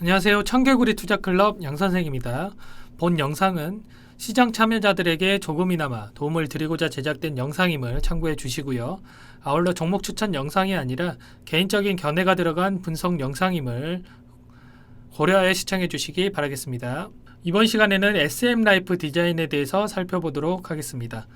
안녕하세요. 청개구리 투자클럽 양선생입니다. 본 영상은 시장 참여자들에게 조금이나마 도움을 드리고자 제작된 영상임을 참고해 주시고요. 아울러 종목 추천 영상이 아니라 개인적인 견해가 들어간 분석 영상임을 고려하여 시청해 주시기 바라겠습니다. 이번 시간에는 SM 라이프 디자인에 대해서 살펴보도록 하겠습니다.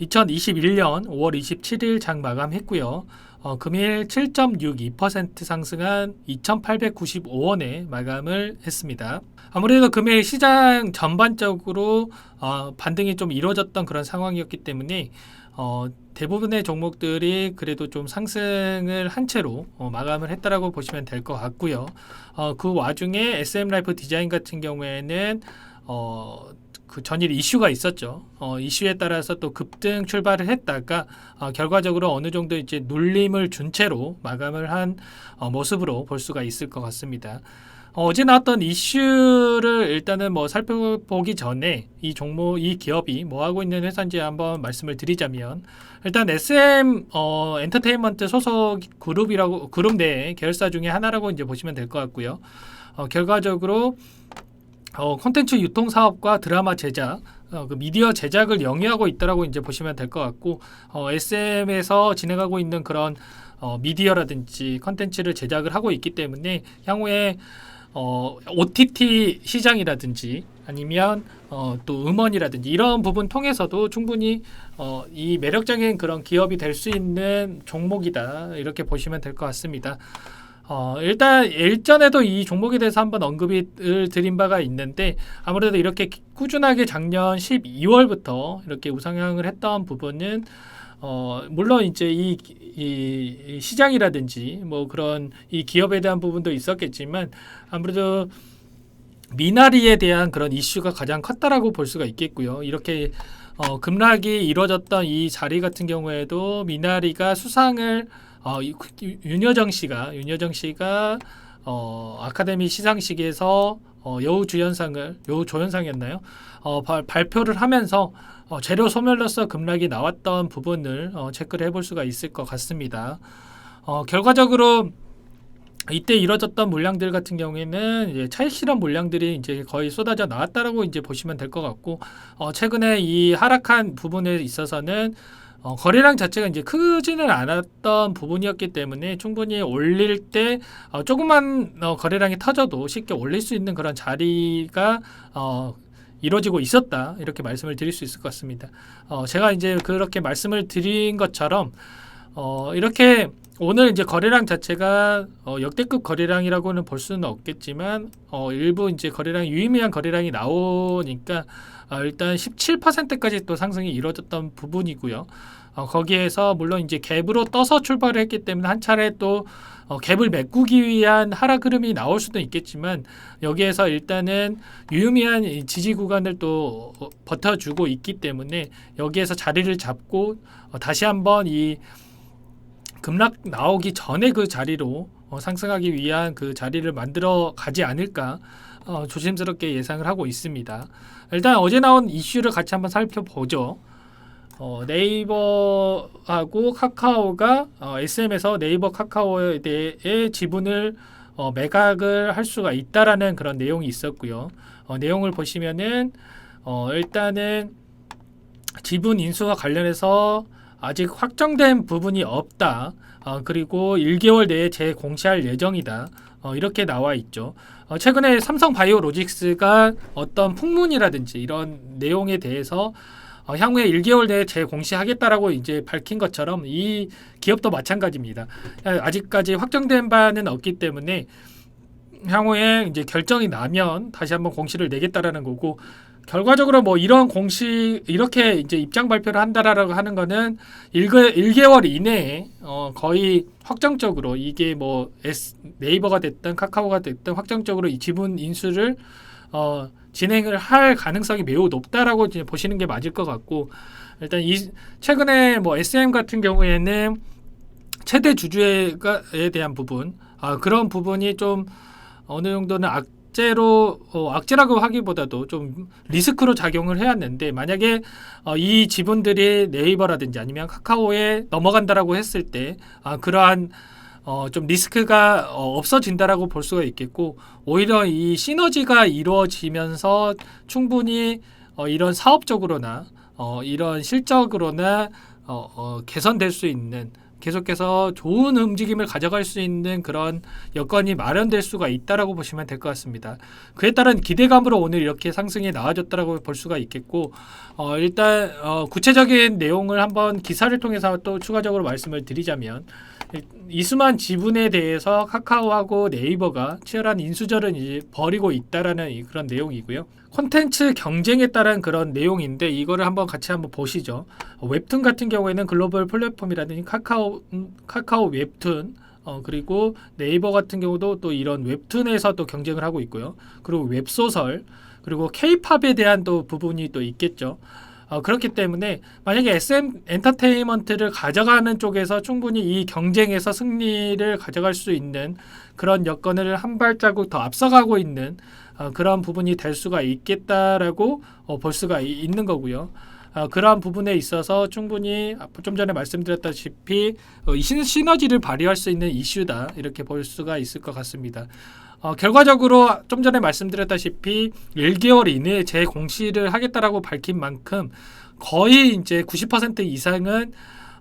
2021년 5월 27일 장 마감했고요. 어, 금일 7.62% 상승한 2,895원에 마감을 했습니다. 아무래도 금일 시장 전반적으로 어, 반등이 좀 이루어졌던 그런 상황이었기 때문에 어, 대부분의 종목들이 그래도 좀 상승을 한 채로 어, 마감을 했다라고 보시면 될 것 같고요. 어, 그 와중에 SM 라이프 디자인 같은 경우에는 어, 그 전일 이슈가 있었죠. 어, 이슈에 따라서 또 급등 출발을 했다가 어, 결과적으로 어느 정도 이제 눌림을 준 채로 마감을 한 어, 모습으로 볼 수가 있을 것 같습니다. 어, 어제 나왔던 이슈를 일단은 뭐 살펴보기 전에 이 종목, 이 기업이 뭐 하고 있는 회사인지 한번 말씀을 드리자면 일단 SM 어, 엔터테인먼트 소속 그룹이라고 그룹 내 계열사 중에 하나라고 이제 보시면 될 것 같고요. 어, 결과적으로 어, 콘텐츠 유통 사업과 드라마 제작, 어, 그 미디어 제작을 영위하고 있다라고 이제 보시면 될 것 같고 어, SM에서 진행하고 있는 그런 어, 미디어라든지 콘텐츠를 제작을 하고 있기 때문에 향후에 어, OTT 시장이라든지 아니면 어, 또 음원이라든지 이런 부분 통해서도 충분히 어, 이 매력적인 그런 기업이 될 수 있는 종목이다 이렇게 보시면 될 것 같습니다. 어, 일단 일전에도 이 종목에 대해서 한번 언급을 드린 바가 있는데 아무래도 이렇게 꾸준하게 작년 12월부터 이렇게 우상향을 했던 부분은 어, 물론 이제 이, 이, 이 시장이라든지 뭐 그런 이 기업에 대한 부분도 있었겠지만 아무래도 미나리에 대한 그런 이슈가 가장 컸다라고 볼 수가 있겠고요. 이렇게 어, 급락이 이루어졌던 이 자리 같은 경우에도 미나리가 수상을 어, 그, 윤여정 씨가 윤여정 씨가 어, 아카데미 시상식에서 어, 여우 주연상을 여우 조연상이었나요? 어, 발, 발표를 하면서 어, 재료 소멸로서 급락이 나왔던 부분을 어, 체크를 해볼 수가 있을 것 같습니다. 어, 결과적으로 이때 이뤄졌던 물량들 같은 경우에는 이제 찰실한 물량들이 이제 거의 쏟아져 나왔다라고 이제 보시면 될 것 같고 어, 최근에 이 하락한 부분에 있어서는 어, 거래량 자체가 이제 크지는 않았던 부분이었기 때문에 충분히 올릴 때 어, 조금만 어, 거래량이 터져도 쉽게 올릴 수 있는 그런 자리가 어, 이루어지고 있었다 이렇게 말씀을 드릴 수 있을 것 같습니다. 어, 제가 이제 그렇게 말씀을 드린 것처럼 어, 이렇게 오늘 이제 거래량 자체가 어, 역대급 거래량이라고는 볼 수는 없겠지만 어, 일부 이제 거래량 유의미한 거래량이 나오니까 어, 일단 17%까지 또 상승이 이루어졌던 부분이고요. 어, 거기에서 물론 이제 갭으로 떠서 출발을 했기 때문에 한 차례 또 어, 갭을 메꾸기 위한 하락 흐름이 나올 수도 있겠지만 여기에서 일단은 유의미한 지지 구간을 또 어, 버텨주고 있기 때문에 여기에서 자리를 잡고 어, 다시 한번 이 급락 나오기 전에 그 자리로 어, 상승하기 위한 그 자리를 만들어 가지 않을까 어, 조심스럽게 예상을 하고 있습니다. 일단 어제 나온 이슈를 같이 한번 살펴보죠. 어, 네이버하고 카카오가 어, SM에서 네이버 카카오에 대해 지분을 어, 매각을 할 수가 있다라는 그런 내용이 있었고요. 어, 내용을 보시면은 어, 일단은 지분 인수와 관련해서 아직 확정된 부분이 없다. 어, 그리고 1개월 내에 재공시할 예정이다. 어, 이렇게 나와 있죠. 어, 최근에 삼성 바이오로직스가 어떤 풍문이라든지 이런 내용에 대해서 어, 향후에 1개월 내에 재공시하겠다라고 이제 밝힌 것처럼 이 기업도 마찬가지입니다. 아직까지 확정된 바는 없기 때문에 향후에 이제 결정이 나면 다시 한번 공시를 내겠다라는 거고 결과적으로 뭐 이런 공시 이렇게 이제 입장 발표를 한다라고 하는 거는 1개, 1개 월 이내에 어 거의 확정적으로 이게 뭐 S, 네이버가 됐든 카카오가 됐든 확정적으로 이 지분 인수를 어 진행을 할 가능성이 매우 높다라고 이제 보시는 게 맞을 것 같고 일단 이 최근에 뭐 SM 같은 경우에는 최대 주주에 대한 부분 아 그런 부분이 좀 어느 정도는 악 악재로 어, 악재라고 하기보다도 좀 리스크로 작용을 해왔는데 만약에 어, 이 지분들이 네이버라든지 아니면 카카오에 넘어간다라고 했을 때 아, 그러한 어, 좀 리스크가 어, 없어진다라고 볼 수가 있겠고 오히려 이 시너지가 이루어지면서 충분히 어, 이런 사업적으로나 어, 이런 실적으로나 어, 어, 개선될 수 있는 계속해서 좋은 움직임을 가져갈 수 있는 그런 여건이 마련될 수가 있다라고 보시면 될 것 같습니다. 그에 따른 기대감으로 오늘 이렇게 상승이 나와졌다라고 볼 수가 있겠고 어, 일단 어, 구체적인 내용을 한번 기사를 통해서 또 추가적으로 말씀을 드리자면 일- 이수만 지분에 대해서 카카오하고 네이버가 치열한 인수절은 이제 벌이고 있다라는 이- 그런 내용이고요. 콘텐츠 경쟁에 따른 그런 내용인데 이거를 한번 같이 한번 보시죠. 어, 웹툰 같은 경우에는 글로벌 플랫폼이라든지 카카오 음, 카카오 웹툰 어, 그리고 네이버 같은 경우도 또 이런 웹툰에서 또 경쟁을 하고 있고요. 그리고 웹소설 그리고 케이팝에 대한 또 부분이 또 있겠죠. 어, 그렇기 때문에 만약에 SM 엔터테인먼트를 가져가는 쪽에서 충분히 이 경쟁에서 승리를 가져갈 수 있는 그런 여건을 한 발자국 더 앞서가고 있는 어, 그런 부분이 될 수가 있겠다라고 어, 볼 수가 이- 있는 거고요. 어, 그러한 부분에 있어서 충분히 아까 좀 전에 말씀드렸다시피 어, 이 시- 시너지를 발휘할 수 있는 이슈다 이렇게 볼 수가 있을 것 같습니다. 어, 결과적으로 좀 전에 말씀드렸다시피 1개월 이내에 재공시를 하겠다라고 밝힌 만큼 거의 이제 90% 이상은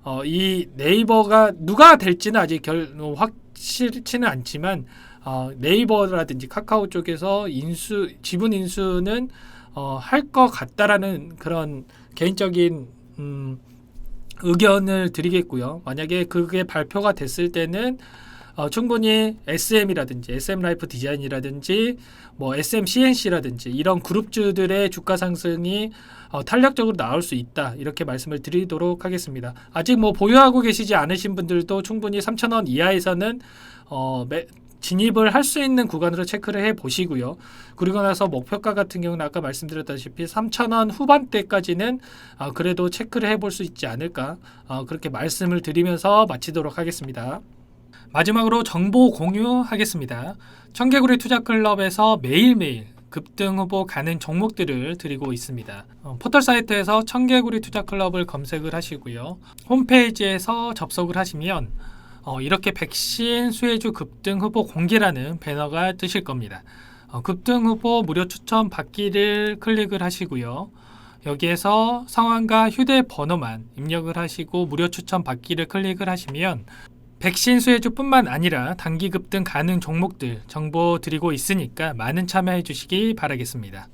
어, 이 네이버가 누가 될지는 아직 결 어, 확실치는 않지만 어, 네이버라든지 카카오 쪽에서 인수 지분 인수는 어, 할 것 같다라는 그런 개인적인 음, 의견을 드리겠고요. 만약에 그게 발표가 됐을 때는 어, 충분히 SM이라든지 SM 라이프 디자인이라든지 뭐 SM CNC라든지 이런 그룹주들의 주가 상승이 어, 탄력적으로 나올 수 있다 이렇게 말씀을 드리도록 하겠습니다. 아직 뭐 보유하고 계시지 않으신 분들도 충분히 3,000원 이하에서는 어, 매, 진입을 할 수 있는 구간으로 체크를 해 보시고요. 그리고 나서 목표가 같은 경우는 아까 말씀드렸다시피 3,000원 후반대까지는 아, 그래도 체크를 해 볼 수 있지 않을까 어, 그렇게 말씀을 드리면서 마치도록 하겠습니다. 마지막으로 정보 공유하겠습니다. 청개구리 투자클럽에서 매일매일 급등 후보 가는 종목들을 드리고 있습니다. 어, 포털 사이트에서 청개구리 투자클럽을 검색을 하시고요. 홈페이지에서 접속을 하시면 어, 이렇게 백신 수혜주 급등 후보 공개라는 배너가 뜨실 겁니다. 어, 급등 후보 무료 추천 받기를 클릭을 하시고요. 여기에서 성함과 휴대번호만 입력을 하시고 무료 추천 받기를 클릭을 하시면 백신 수혜주뿐만 아니라 단기 급등 가능 종목들 정보 드리고 있으니까 많은 참여해 주시기 바라겠습니다.